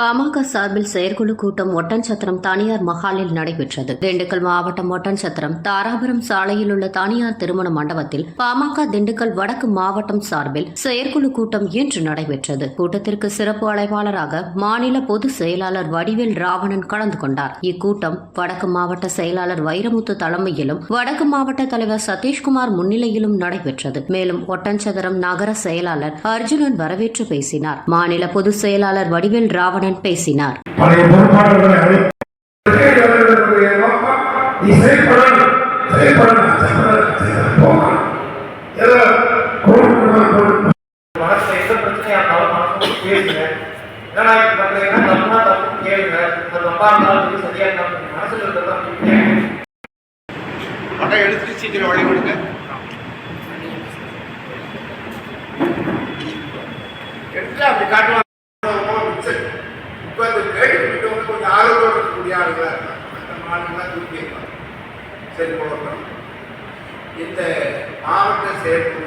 பாமக சார்பில் செயற்குழு கூட்டம் ஒட்டன்சத்திரம் தனியார் மஹாலில் நடைபெற்றது. திண்டுக்கல் மாவட்டம் ஒட்டன்சத்திரம் தாராபுரம் சாலையில் உள்ள தனியார் திருமண மண்டபத்தில் பாமக திண்டுக்கல் வடக்கு மாவட்டம் சார்பில் செயற்குழு கூட்டம் இன்று நடைபெற்றது. கூட்டத்திற்கு சிறப்பு அழைப்பாளராக மாநில பொதுச் செயலாளர் வடிவேல் ராவணன் கலந்து கொண்டார். இக்கூட்டம் வடக்கு மாவட்ட செயலாளர் வைரமுத்து தலைமையிலும் வடக்கு மாவட்ட தலைவர் சதீஷ்குமார் முன்னிலையிலும் நடைபெற்றது. மேலும் ஒட்டன்சத்திரம் நகர செயலாளர் அர்ஜுனன் வரவேற்று பேசினார். மாநில பொதுச் செயலாளர் வடிவேல் ராவணன் பேசினார். கேளுங்க. படம் எடுத்துட்டு சீக்கிரம் வழி கொடுங்க எடுத்து அப்படி காட்டுவாங்க. கூடிய இருக்கக்கூடிய இருக்காங்க தூக்கி சரி போகணும் இந்த மாவட்ட செயற்குழு